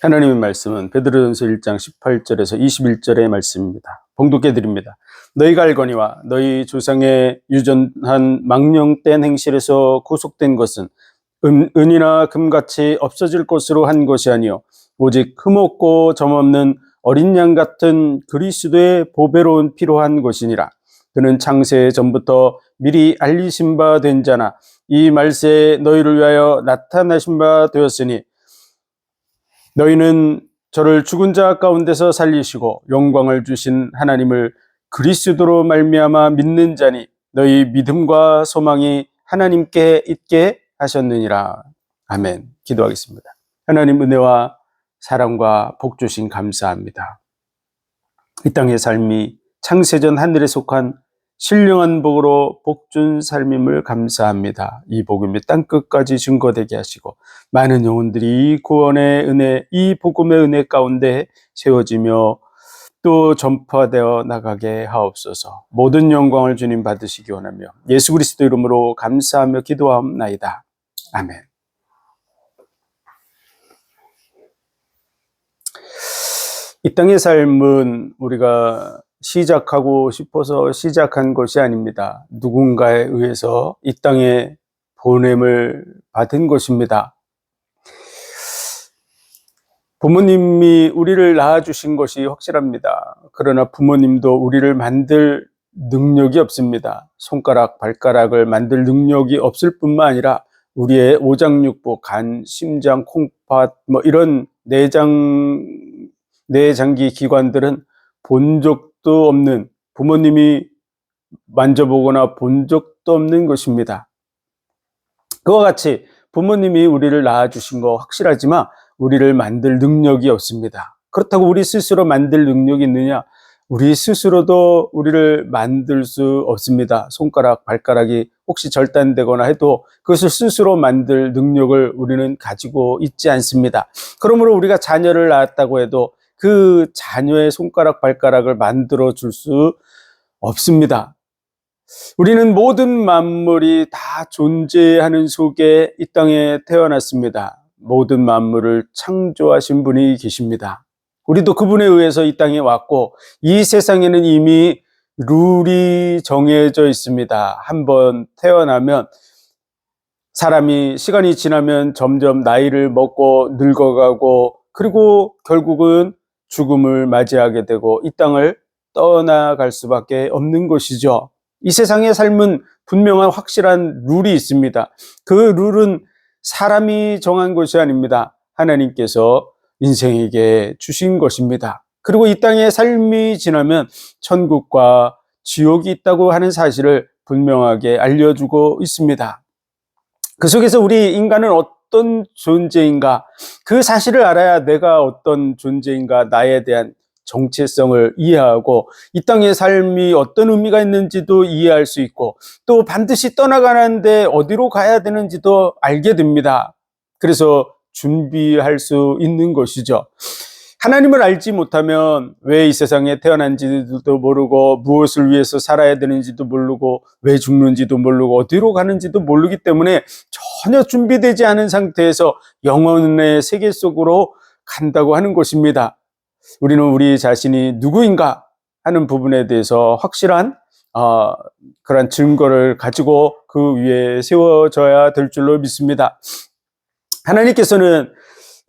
하나님의 말씀은 베드로전서 1장 18절에서 21절의 말씀입니다. 봉독해 드립니다. 너희가 알거니와 너희 조상의 유전한 망령된 행실에서 구속된 것은 은, 은이나 금같이 없어질 것으로 한 것이 아니요 오직 흠없고 점없는 어린 양 같은 그리스도의 보배로운 피로 한 것이니라. 그는 창세 전부터 미리 알리신 바 된 자나 이 말세에 너희를 위하여 나타나신 바 되었으니 너희는 저를 죽은 자 가운데서 살리시고 영광을 주신 하나님을 그리스도로 말미암아 믿는 자니 너희 믿음과 소망이 하나님께 있게 하셨느니라. 아멘. 기도하겠습니다. 하나님 은혜와 사랑과 복 주신 감사합니다. 이 땅의 삶이 창세전 하늘에 속한 신령한 복으로 복준 삶임을 감사합니다. 이 복음이 땅끝까지 증거되게 하시고 많은 영혼들이 이 구원의 은혜, 이 복음의 은혜 가운데 세워지며 또 전파되어 나가게 하옵소서. 모든 영광을 주님 받으시기 원하며 예수 그리스도 이름으로 감사하며 기도하옵나이다. 아멘. 이 땅의 삶은 우리가 시작하고 싶어서 시작한 것이 아닙니다. 누군가에 의해서 이 땅에 보냄을 받은 것입니다. 부모님이 우리를 낳아주신 것이 확실합니다. 그러나 부모님도 우리를 만들 능력이 없습니다. 손가락, 발가락을 만들 능력이 없을 뿐만 아니라 우리의 오장육부, 간, 심장, 콩팥, 뭐 이런 내장, 내장기 기관들은 본적 도 없는 부모님이 만져보거나 본 적도 없는 것입니다. 그와 같이 부모님이 우리를 낳아주신 거 확실하지만 우리를 만들 능력이 없습니다. 그렇다고 우리 스스로 만들 능력이 있느냐? 우리 스스로도 우리를 만들 수 없습니다. 손가락, 발가락이 혹시 절단되거나 해도 그것을 스스로 만들 능력을 우리는 가지고 있지 않습니다. 그러므로 우리가 자녀를 낳았다고 해도 그 자녀의 손가락, 발가락을 만들어 줄 수 없습니다. 우리는 모든 만물이 다 존재하는 속에 이 땅에 태어났습니다. 모든 만물을 창조하신 분이 계십니다. 우리도 그분에 의해서 이 땅에 왔고 이 세상에는 이미 룰이 정해져 있습니다. 한번 태어나면 사람이 시간이 지나면 점점 나이를 먹고 늙어가고 그리고 결국은 죽음을 맞이하게 되고 이 땅을 떠나갈 수밖에 없는 것이죠. 이 세상의 삶은 분명한 확실한 룰이 있습니다. 그 룰은 사람이 정한 것이 아닙니다. 하나님께서 인생에게 주신 것입니다. 그리고 이 땅의 삶이 지나면 천국과 지옥이 있다고 하는 사실을 분명하게 알려주고 있습니다. 그 속에서 우리 인간은 어떤 존재인가, 그 사실을 알아야 내가 어떤 존재인가, 나에 대한 정체성을 이해하고 이 땅의 삶이 어떤 의미가 있는지도 이해할 수 있고 또 반드시 떠나가는데 어디로 가야 되는지도 알게 됩니다. 그래서 준비할 수 있는 것이죠. 하나님을 알지 못하면 왜 이 세상에 태어난지도 모르고 무엇을 위해서 살아야 되는지도 모르고 왜 죽는지도 모르고 어디로 가는지도 모르기 때문에 전혀 준비되지 않은 상태에서 영혼의 세계 속으로 간다고 하는 것입니다. 우리는 우리 자신이 누구인가 하는 부분에 대해서 확실한 어, 그런 증거를 가지고 그 위에 세워져야 될 줄로 믿습니다. 하나님께서는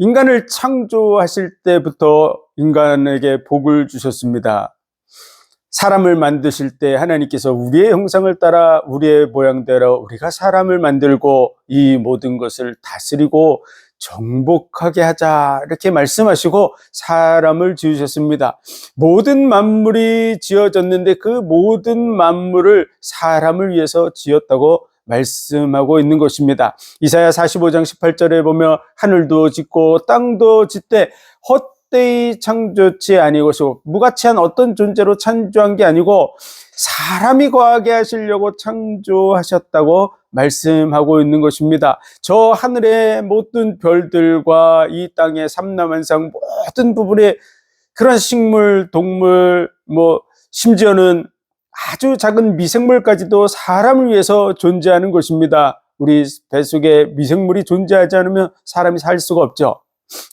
인간을 창조하실 때부터 인간에게 복을 주셨습니다. 사람을 만드실 때 하나님께서 우리의 형상을 따라 우리의 모양대로 우리가 사람을 만들고 이 모든 것을 다스리고 정복하게 하자 이렇게 말씀하시고 사람을 지으셨습니다. 모든 만물이 지어졌는데 그 모든 만물을 사람을 위해서 지었다고 말씀하고 있는 것입니다. 이사야 45장 18절에 보면 하늘도 짓고 땅도 짓되 헛되이 창조치 아니고서 무가치한 어떤 존재로 창조한 게 아니고 사람이 거하게 하시려고 창조하셨다고 말씀하고 있는 것입니다. 저 하늘의 모든 별들과 이 땅의 삼남한상 모든 부분에 그런 식물, 동물, 뭐 심지어는 아주 작은 미생물까지도 사람을 위해서 존재하는 것입니다. 우리 뱃속에 미생물이 존재하지 않으면 사람이 살 수가 없죠.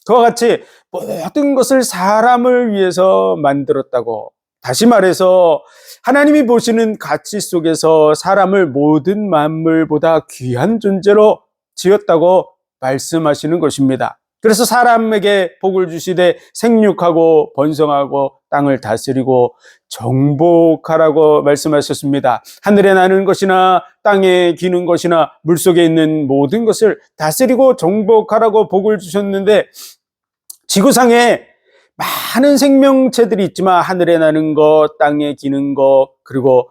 그와 같이 모든 것을 사람을 위해서 만들었다고. 다시 말해서 하나님이 보시는 가치 속에서 사람을 모든 만물보다 귀한 존재로 지었다고 말씀하시는 것입니다. 그래서 사람에게 복을 주시되 생육하고 번성하고 땅을 다스리고 정복하라고 말씀하셨습니다. 하늘에 나는 것이나 땅에 기는 것이나 물속에 있는 모든 것을 다스리고 정복하라고 복을 주셨는데 지구상에 많은 생명체들이 있지만 하늘에 나는 것, 땅에 기는 것, 그리고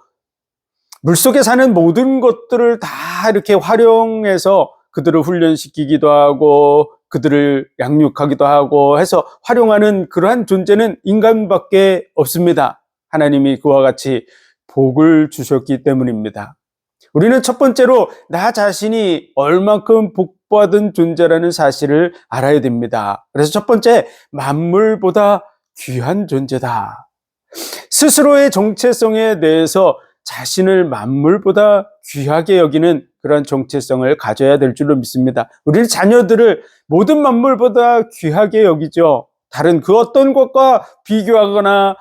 물속에 사는 모든 것들을 다 이렇게 활용해서 그들을 훈련시키기도 하고 그들을 양육하기도 하고 해서 활용하는 그러한 존재는 인간밖에 없습니다. 하나님이 그와 같이 복을 주셨기 때문입니다. 우리는 첫 번째로 나 자신이 얼만큼 복받은 존재라는 사실을 알아야 됩니다. 그래서 첫 번째, 만물보다 귀한 존재다. 스스로의 정체성에 대해서 자신을 만물보다 귀하게 여기는 그런 정체성을 가져야 될 줄로 믿습니다. 우리 자녀들을 모든 만물보다 귀하게 여기죠. 다른 그 어떤 것과 비교하거나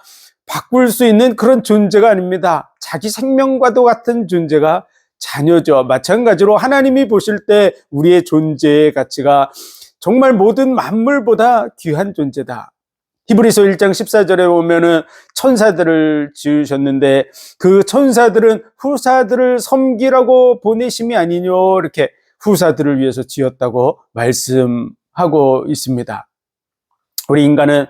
바꿀 수 있는 그런 존재가 아닙니다. 자기 생명과도 같은 존재가 자녀죠. 마찬가지로 하나님이 보실 때 우리의 존재의 가치가 정말 모든 만물보다 귀한 존재다. 히브리서 1장 14절에 보면은 천사들을 지으셨는데 그 천사들은 후사들을 섬기라고 보내심이 아니뇨 이렇게 후사들을 위해서 지었다고 말씀하고 있습니다. 우리 인간은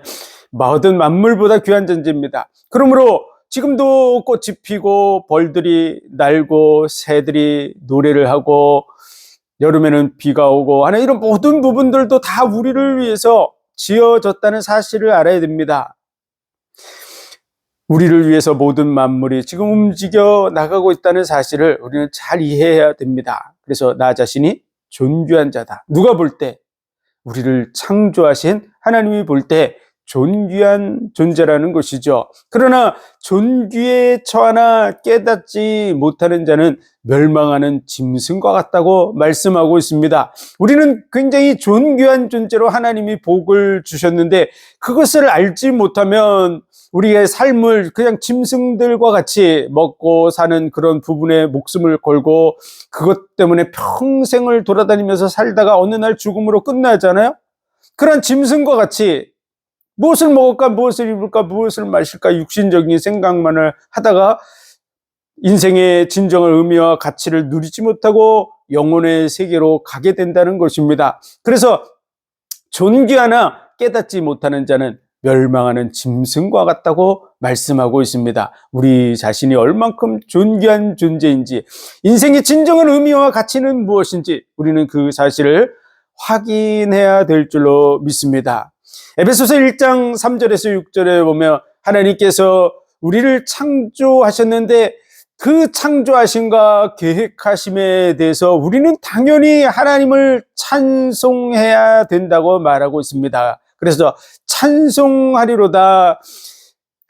모든 만물보다 귀한 존재입니다. 그러므로 지금도 꽃이 피고 벌들이 날고 새들이 노래를 하고 여름에는 비가 오고 하는 이런 모든 부분들도 다 우리를 위해서 지어졌다는 사실을 알아야 됩니다. 우리를 위해서 모든 만물이 지금 움직여 나가고 있다는 사실을 우리는 잘 이해해야 됩니다. 그래서 나 자신이 존귀한 자다. 누가 볼 때? 우리를 창조하신 하나님이 볼 때 존귀한 존재라는 것이죠. 그러나 존귀에 처하나 깨닫지 못하는 자는 멸망하는 짐승과 같다고 말씀하고 있습니다. 우리는 굉장히 존귀한 존재로 하나님이 복을 주셨는데 그것을 알지 못하면 우리의 삶을 그냥 짐승들과 같이 먹고 사는 그런 부분에 목숨을 걸고 그것 때문에 평생을 돌아다니면서 살다가 어느 날 죽음으로 끝나잖아요. 그런 짐승과 같이 무엇을 먹을까, 무엇을 입을까, 무엇을 마실까 육신적인 생각만을 하다가 인생의 진정한 의미와 가치를 누리지 못하고 영혼의 세계로 가게 된다는 것입니다. 그래서 존귀하나 깨닫지 못하는 자는 멸망하는 짐승과 같다고 말씀하고 있습니다. 우리 자신이 얼만큼 존귀한 존재인지, 인생의 진정한 의미와 가치는 무엇인지 우리는 그 사실을 확인해야 될 줄로 믿습니다. 에베소서 1장 3절에서 6절에 보면 하나님께서 우리를 창조하셨는데 그 창조하심과 계획하심에 대해서 우리는 당연히 하나님을 찬송해야 된다고 말하고 있습니다. 그래서 찬송하리로다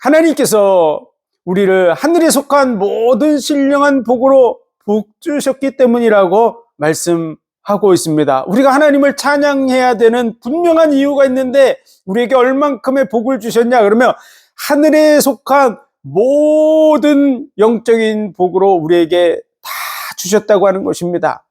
하나님께서 우리를 하늘에 속한 모든 신령한 복으로 복 주셨기 때문이라고 말씀 하고 있습니다. 우리가 하나님을 찬양해야 되는 분명한 이유가 있는데 우리에게 얼만큼의 복을 주셨냐 그러면 하늘에 속한 모든 영적인 복으로 우리에게 다 주셨다고 하는 것입니다.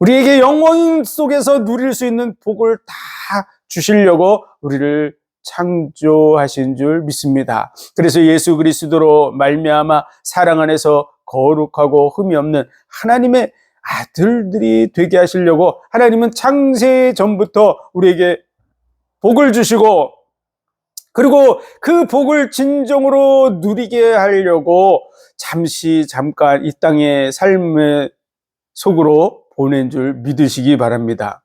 우리에게 영원 속에서 누릴 수 있는 복을 다 주시려고 우리를 창조하신 줄 믿습니다. 그래서 예수 그리스도로 말미암아 사랑 안에서 거룩하고 흠이 없는 하나님의 아들들이 되게 하시려고 하나님은 창세 전부터 우리에게 복을 주시고 그리고 그 복을 진정으로 누리게 하려고 잠시 잠깐 이 땅의 삶의 속으로 보낸 줄 믿으시기 바랍니다.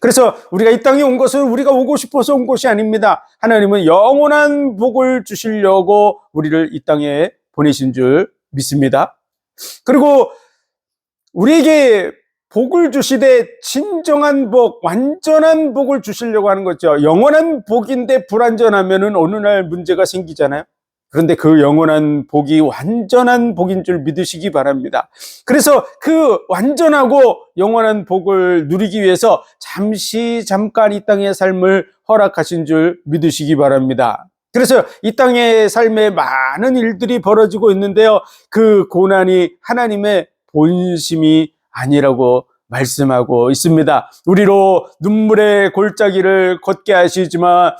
그래서 우리가 이 땅에 온 것은 우리가 오고 싶어서 온 것이 아닙니다. 하나님은 영원한 복을 주시려고 우리를 이 땅에 보내신 줄 믿습니다. 그리고 우리에게 복을 주시되 진정한 복, 완전한 복을 주시려고 하는 거죠. 영원한 복인데 불완전하면은 어느 날 문제가 생기잖아요. 그런데 그 영원한 복이 완전한 복인 줄 믿으시기 바랍니다. 그래서 그 완전하고 영원한 복을 누리기 위해서 잠시 잠깐 이 땅의 삶을 허락하신 줄 믿으시기 바랍니다. 그래서 이 땅의 삶에 많은 일들이 벌어지고 있는데요. 그 고난이 하나님의 본심이 아니라고 말씀하고 있습니다. 우리로 눈물의 골짜기를 걷게 하시지만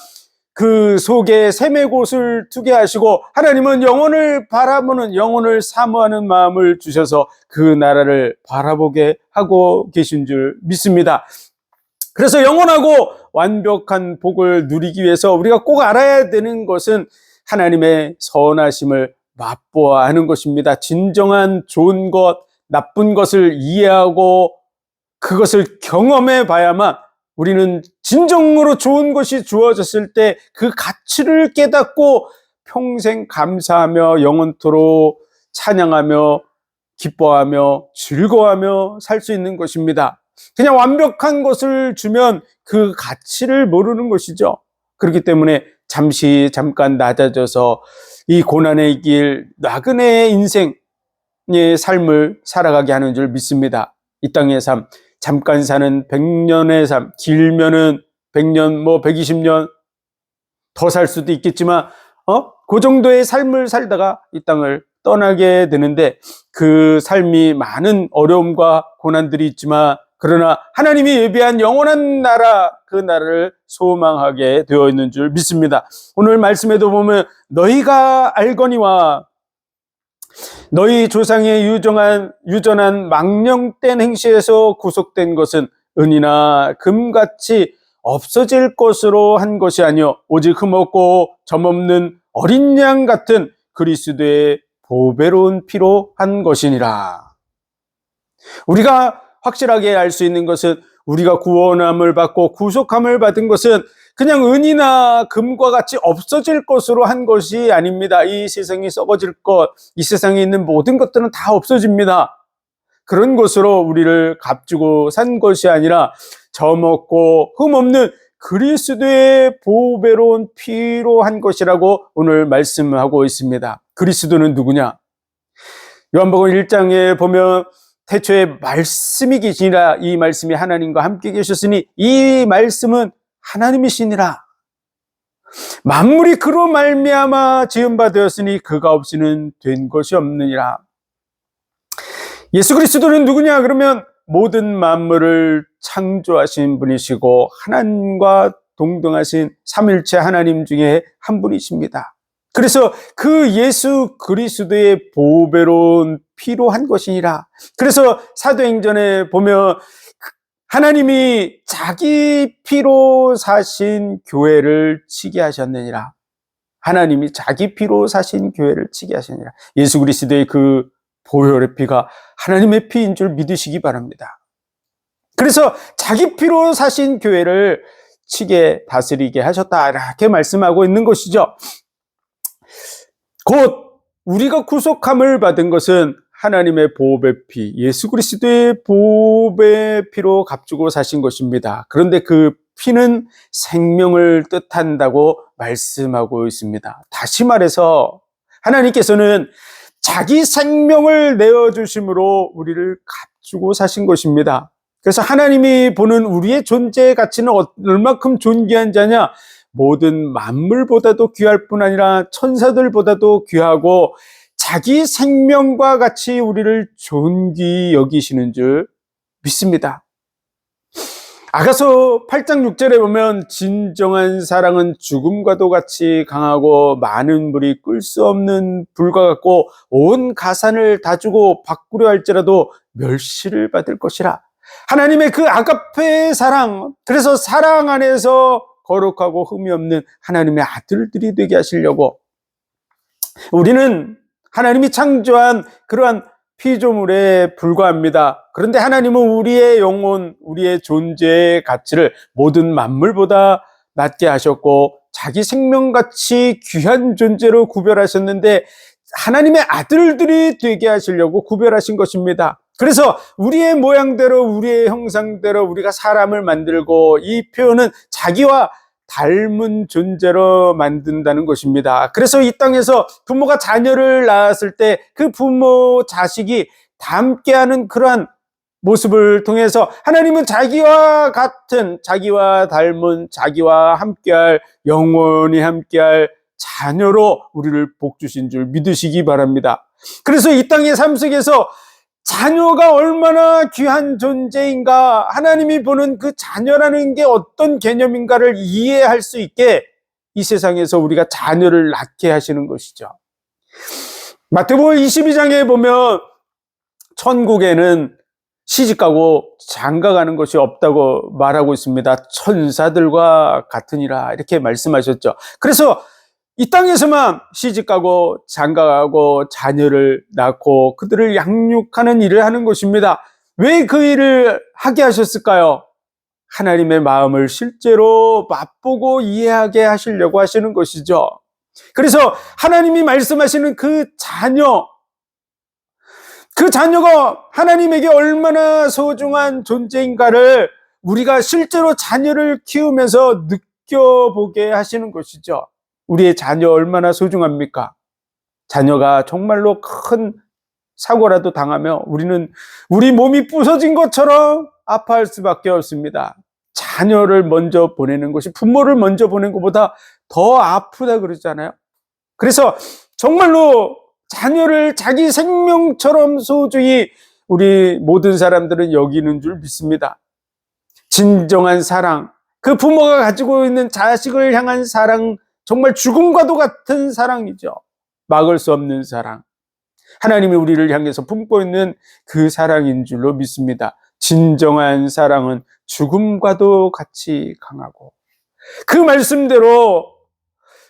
그 속에 샘의 곳을 두게 하시고 하나님은 영혼을 바라보는 영혼을 사모하는 마음을 주셔서 그 나라를 바라보게 하고 계신 줄 믿습니다. 그래서 영원하고 완벽한 복을 누리기 위해서 우리가 꼭 알아야 되는 것은 하나님의 선하심을 맛보아 하는 것입니다. 진정한 좋은 것, 나쁜 것을 이해하고 그것을 경험해 봐야만 우리는 진정으로 좋은 것이 주어졌을 때 그 가치를 깨닫고 평생 감사하며 영원토록 찬양하며 기뻐하며 즐거워하며 살 수 있는 것입니다. 그냥 완벽한 것을 주면 그 가치를 모르는 것이죠. 그렇기 때문에 잠시 잠깐 낮아져서 이 고난의 길, 나그네의 인생의 삶을 살아가게 하는 줄 믿습니다. 이 땅의 삶, 잠깐 사는 100년의 삶, 길면은 100년, 뭐 120년 더 살 수도 있겠지만, 어? 그 정도의 삶을 살다가 이 땅을 떠나게 되는데 그 삶이 많은 어려움과 고난들이 있지만 그러나 하나님이 예비한 영원한 나라 그 나라를 소망하게 되어 있는 줄 믿습니다. 오늘 말씀에도 보면 너희가 알거니와 너희 조상의 유정한 유전한 망령된 행실에서 구속된 것은 은이나 금같이 없어질 것으로 한 것이 아니요 오직 흠없고 점없는 어린 양 같은 그리스도의 보배로운 피로 한 것이니라. 우리가 확실하게 알 수 있는 것은 우리가 구원함을 받고 구속함을 받은 것은 그냥 은이나 금과 같이 없어질 것으로 한 것이 아닙니다. 이 세상이 썩어질 것, 이 세상에 있는 모든 것들은 다 없어집니다. 그런 것으로 우리를 값주고 산 것이 아니라 저먹고 흠없는 그리스도의 보배로운 피로 한 것이라고 오늘 말씀하고 있습니다. 그리스도는 누구냐? 요한복음 1장에 보면 태초에 말씀이 계시니라 이 말씀이 하나님과 함께 계셨으니 이 말씀은 하나님이시니라. 만물이 그로 말미암아 지은 바 되었으니 그가 없이는 된 것이 없느니라. 예수 그리스도는 누구냐? 그러면 모든 만물을 창조하신 분이시고 하나님과 동등하신 삼일체 하나님 중에 한 분이십니다. 그래서 그 예수 그리스도의 보배로운 피로 한 것이니라. 그래서 사도행전에 보면 하나님이 자기 피로 사신 교회를 치게 하셨느니라. 하나님이 자기 피로 사신 교회를 치게 하시니라. 예수 그리스도의 그 보혈의 피가 하나님의 피인 줄 믿으시기 바랍니다. 그래서 자기 피로 사신 교회를 치게 다스리게 하셨다. 이렇게 말씀하고 있는 것이죠. 곧 우리가 구속함을 받은 것은 하나님의 보배 피, 예수 그리스도의 보배 피로 값주고 사신 것입니다. 그런데 그 피는 생명을 뜻한다고 말씀하고 있습니다. 다시 말해서 하나님께서는 자기 생명을 내어주심으로 우리를 값주고 사신 것입니다. 그래서 하나님이 보는 우리의 존재 가치는 얼마큼 존귀한 자냐? 모든 만물보다도 귀할 뿐 아니라 천사들보다도 귀하고 자기 생명과 같이 우리를 존귀 여기시는 줄 믿습니다. 아가서 8장 6절에 보면 진정한 사랑은 죽음과도 같이 강하고 많은 불이 끌 수 없는 불과 같고 온 가산을 다 주고 바꾸려 할지라도 멸시를 받을 것이라. 하나님의 그 아가페의 사랑, 그래서 사랑 안에서 거룩하고 흠이 없는 하나님의 아들들이 되게 하시려고 우리는 하나님이 창조한 그러한 피조물에 불과합니다. 그런데 하나님은 우리의 영혼, 우리의 존재의 가치를 모든 만물보다 낮게 하셨고 자기 생명같이 귀한 존재로 구별하셨는데 하나님의 아들들이 되게 하시려고 구별하신 것입니다. 그래서 우리의 모양대로 우리의 형상대로 우리가 사람을 만들고 이 표현은 자기와 닮은 존재로 만든다는 것입니다. 그래서 이 땅에서 부모가 자녀를 낳았을 때 그 부모 자식이 닮게 하는 그러한 모습을 통해서 하나님은 자기와 같은 자기와 닮은 자기와 함께할 영원히 함께할 자녀로 우리를 복 주신 줄 믿으시기 바랍니다. 그래서 이 땅의 삶 속에서 자녀가 얼마나 귀한 존재인가 하나님이 보는 그 자녀라는 게 어떤 개념인가를 이해할 수 있게 이 세상에서 우리가 자녀를 낳게 하시는 것이죠. 마태복음 22장에 보면 천국에는 시집가고 장가가는 것이 없다고 말하고 있습니다. 천사들과 같으니라 이렇게 말씀하셨죠. 그래서 이 땅에서만 시집가고 장가가고 자녀를 낳고 그들을 양육하는 일을 하는 것입니다. 왜 그 일을 하게 하셨을까요? 하나님의 마음을 실제로 맛보고 이해하게 하시려고 하시는 것이죠. 그래서 하나님이 말씀하시는 그 자녀, 그 자녀가 하나님에게 얼마나 소중한 존재인가를 우리가 실제로 자녀를 키우면서 느껴보게 하시는 것이죠. 우리의 자녀 얼마나 소중합니까? 자녀가 정말로 큰 사고라도 당하며 우리는 우리 몸이 부서진 것처럼 아파할 수밖에 없습니다. 자녀를 먼저 보내는 것이 부모를 먼저 보낸 것보다 더 아프다 그러잖아요. 그래서 정말로 자녀를 자기 생명처럼 소중히 우리 모든 사람들은 여기는 줄 믿습니다. 진정한 사랑, 그 부모가 가지고 있는 자식을 향한 사랑, 정말 죽음과도 같은 사랑이죠. 막을 수 없는 사랑. 하나님이 우리를 향해서 품고 있는 그 사랑인 줄로 믿습니다. 진정한 사랑은 죽음과도 같이 강하고 그 말씀대로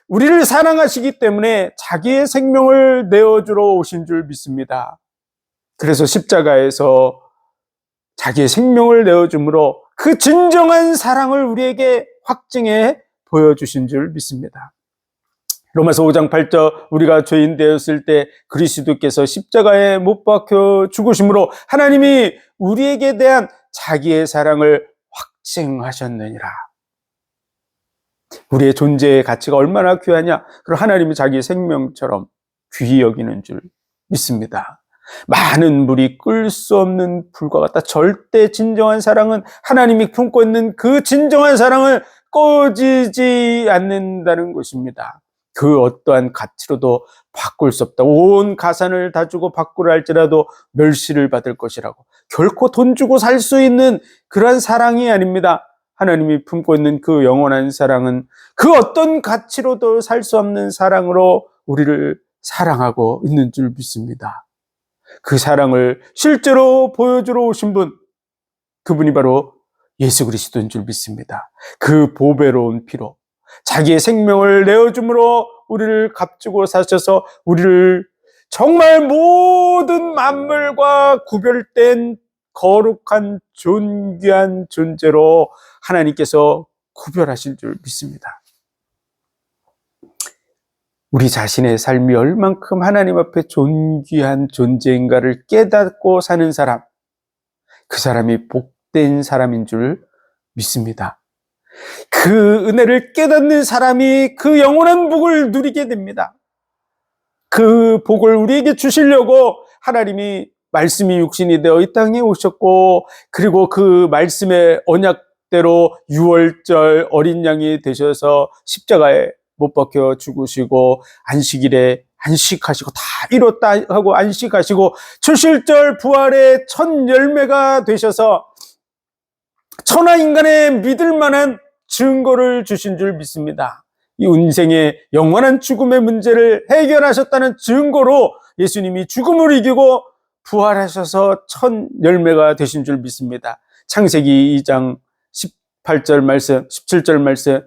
우리를 사랑하시기 때문에 자기의 생명을 내어주러 오신 줄 믿습니다. 그래서 십자가에서 자기의 생명을 내어줌으로 그 진정한 사랑을 우리에게 확증해 보여주신 줄 믿습니다. 로마서 5장 8절 우리가 죄인 되었을 때 그리스도께서 십자가에 못 박혀 죽으심으로 하나님이 우리에게 대한 자기의 사랑을 확증하셨느니라. 우리의 존재의 가치가 얼마나 귀하냐? 그럼 하나님이 자기 생명처럼 귀히 여기는 줄 믿습니다. 많은 물이 끌 수 없는 불과 같다. 절대 진정한 사랑은 하나님이 품고 있는 그 진정한 사랑을 꺼지지 않는다는 것입니다. 그 어떠한 가치로도 바꿀 수 없다. 온 가산을 다 주고 바꾸라 할지라도 멸시를 받을 것이라고. 결코 돈 주고 살 수 있는 그러한 사랑이 아닙니다. 하나님이 품고 있는 그 영원한 사랑은 그 어떤 가치로도 살 수 없는 사랑으로 우리를 사랑하고 있는 줄 믿습니다. 그 사랑을 실제로 보여주러 오신 분, 그분이 바로 예수 그리스도인 줄 믿습니다. 그 보배로운 피로 자기의 생명을 내어줌으로 우리를 값주고 사셔서 우리를 정말 모든 만물과 구별된 거룩한 존귀한 존재로 하나님께서 구별하실 줄 믿습니다. 우리 자신의 삶이 얼만큼 하나님 앞에 존귀한 존재인가를 깨닫고 사는 사람, 그 사람이 복 된 사람인 줄 믿습니다. 그 은혜를 깨닫는 사람이 그 영원한 복을 누리게 됩니다. 그 복을 우리에게 주시려고 하나님이 말씀이 육신이 되어 이 땅에 오셨고 그리고 그 말씀의 언약대로 6월절 어린 양이 되셔서 십자가에 못 박혀 죽으시고 안식일에 안식하시고 다 이뤘다 하고 안식하시고 초실절 부활의 첫 열매가 되셔서 천하 인간의 믿을 만한 증거를 주신 줄 믿습니다. 이 인생의 영원한 죽음의 문제를 해결하셨다는 증거로 예수님이 죽음을 이기고 부활하셔서 첫 열매가 되신 줄 믿습니다. 창세기 2장 18절 말씀, 17절 말씀,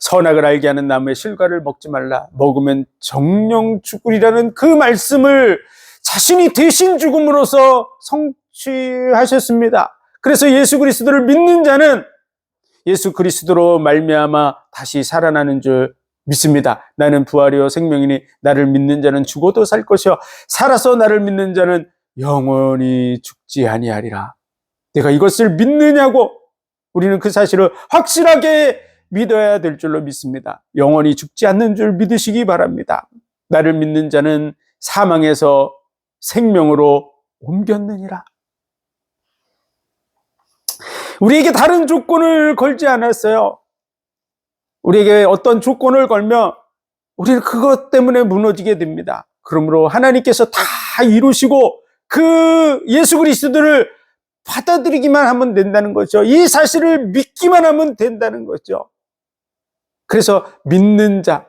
선악을 알게 하는 나무의 실과를 먹지 말라. 먹으면 정령 죽으리라는 그 말씀을 자신이 대신 죽음으로써 성취하셨습니다. 그래서 예수 그리스도를 믿는 자는 예수 그리스도로 말미암아 다시 살아나는 줄 믿습니다. 나는 부활이요 생명이니 나를 믿는 자는 죽어도 살 것이요 살아서 나를 믿는 자는 영원히 죽지 아니하리라. 내가 이것을 믿느냐고 우리는 그 사실을 확실하게 믿어야 될 줄로 믿습니다. 영원히 죽지 않는 줄 믿으시기 바랍니다. 나를 믿는 자는 사망에서 생명으로 옮겼느니라. 우리에게 다른 조건을 걸지 않았어요. 우리에게 어떤 조건을 걸면 우리는 그것 때문에 무너지게 됩니다. 그러므로 하나님께서 다 이루시고 그 예수 그리스도를 받아들이기만 하면 된다는 거죠. 이 사실을 믿기만 하면 된다는 거죠. 그래서 믿는 자,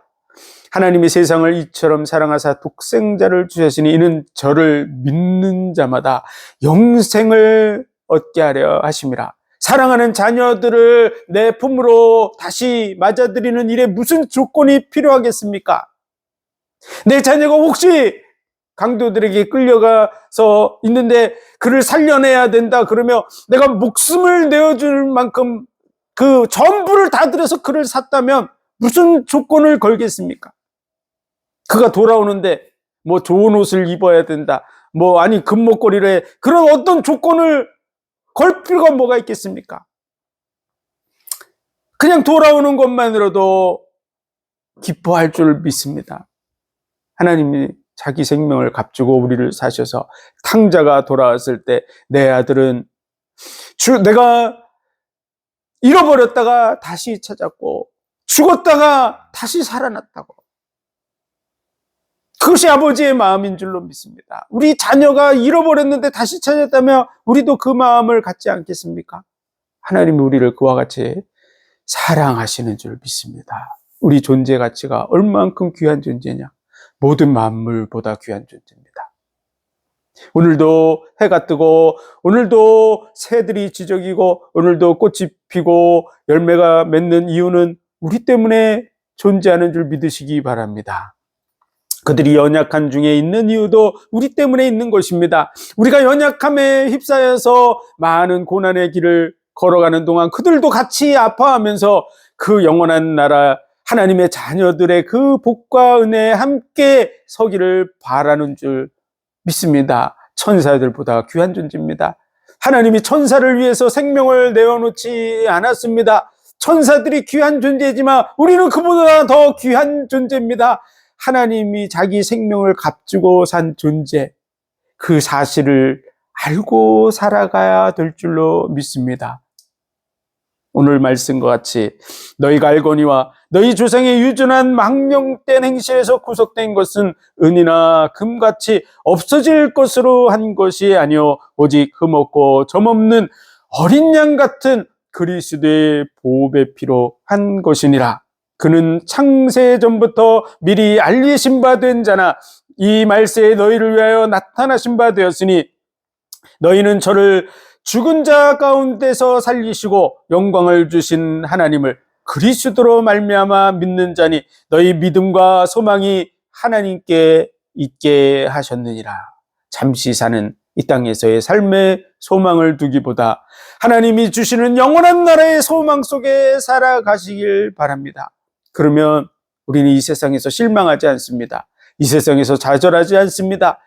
하나님이 세상을 이처럼 사랑하사 독생자를 주셨으니 이는 저를 믿는 자마다 영생을 얻게 하려 하심이라. 사랑하는 자녀들을 내 품으로 다시 맞아들이는 일에 무슨 조건이 필요하겠습니까? 내 자녀가 혹시 강도들에게 끌려가서 있는데 그를 살려내야 된다 그러면 내가 목숨을 내어줄 만큼 그 전부를 다 들여서 그를 샀다면 무슨 조건을 걸겠습니까? 그가 돌아오는데 뭐 좋은 옷을 입어야 된다. 뭐 아니 금목걸이를 그런 어떤 조건을 걸 필요가 뭐가 있겠습니까? 그냥 돌아오는 것만으로도 기뻐할 줄 믿습니다. 하나님이 자기 생명을 값주고 우리를 사셔서 탕자가 돌아왔을 때 내 아들은 주, 내가 잃어버렸다가 다시 찾았고 죽었다가 다시 살아났다고. 그것이 아버지의 마음인 줄로 믿습니다. 우리 자녀가 잃어버렸는데 다시 찾았다면 우리도 그 마음을 갖지 않겠습니까? 하나님이 우리를 그와 같이 사랑하시는 줄 믿습니다. 우리 존재 가치가 얼만큼 귀한 존재냐? 모든 만물보다 귀한 존재입니다. 오늘도 해가 뜨고, 오늘도 새들이 지적이고, 오늘도 꽃이 피고, 열매가 맺는 이유는 우리 때문에 존재하는 줄 믿으시기 바랍니다. 그들이 연약한 중에 있는 이유도 우리 때문에 있는 것입니다. 우리가 연약함에 휩싸여서 많은 고난의 길을 걸어가는 동안 그들도 같이 아파하면서 그 영원한 나라 하나님의 자녀들의 그 복과 은혜에 함께 서기를 바라는 줄 믿습니다. 천사들보다 귀한 존재입니다. 하나님이 천사를 위해서 생명을 내어놓지 않았습니다. 천사들이 귀한 존재지만 우리는 그보다 더 귀한 존재입니다. 하나님이 자기 생명을 값주고 산 존재, 그 사실을 알고 살아가야 될 줄로 믿습니다. 오늘 말씀과 같이 너희가 알거니와 너희 조상의 유전한 망명된 행실에서 구속된 것은 은이나 금같이 없어질 것으로 한 것이 아니요 오직 흠없고 점없는 어린 양 같은 그리스도의 보배 피로 한 것이니라. 그는 창세 전부터 미리 알리신 바 된 자나 이 말세에 너희를 위하여 나타나신 바 되었으니 너희는 저를 죽은 자 가운데서 살리시고 영광을 주신 하나님을 그리스도로 말미암아 믿는 자니 너희 믿음과 소망이 하나님께 있게 하셨느니라. 잠시 사는 이 땅에서의 삶의 소망을 두기보다 하나님이 주시는 영원한 나라의 소망 속에 살아가시길 바랍니다. 그러면 우리는 이 세상에서 실망하지 않습니다. 이 세상에서 좌절하지 않습니다.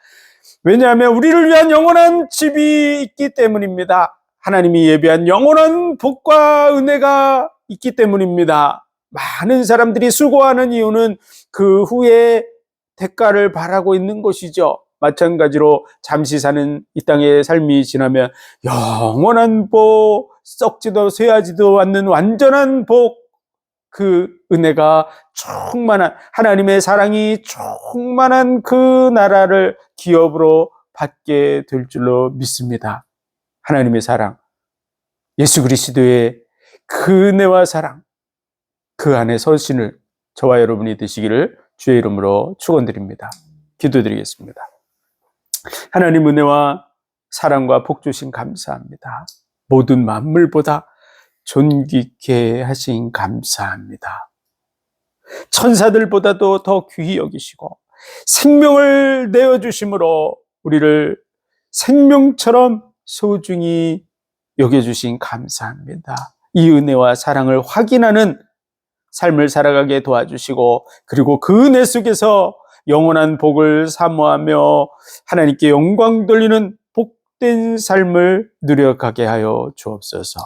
왜냐하면 우리를 위한 영원한 집이 있기 때문입니다. 하나님이 예비한 영원한 복과 은혜가 있기 때문입니다. 많은 사람들이 수고하는 이유는 그 후에 대가를 바라고 있는 것이죠. 마찬가지로 잠시 사는 이 땅의 삶이 지나면 영원한 복, 썩지도 쇠하지도 않는 완전한 복, 그 은혜가 충만한 하나님의 사랑이 충만한 그 나라를 기업으로 받게 될 줄로 믿습니다. 하나님의 사랑, 예수 그리스도의 그 은혜와 사랑, 그 안에 서신을 저와 여러분이 되시기를 주의 이름으로 축원드립니다. 기도드리겠습니다. 하나님 은혜와 사랑과 복 주신 감사합니다. 모든 만물보다 존귀케 하신 감사합니다. 천사들보다도 더 귀히 여기시고 생명을 내어 주심으로 우리를 생명처럼 소중히 여겨 주신 감사합니다. 이 은혜와 사랑을 확인하는 삶을 살아가게 도와주시고 그리고 그 은혜 속에서 영원한 복을 사모하며 하나님께 영광 돌리는 복된 삶을 누려가게 하여 주옵소서.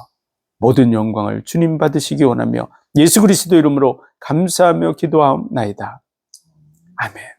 모든 영광을 주님 받으시기 원하며 예수 그리스도 이름으로 감사하며 기도하옵나이다. 아멘.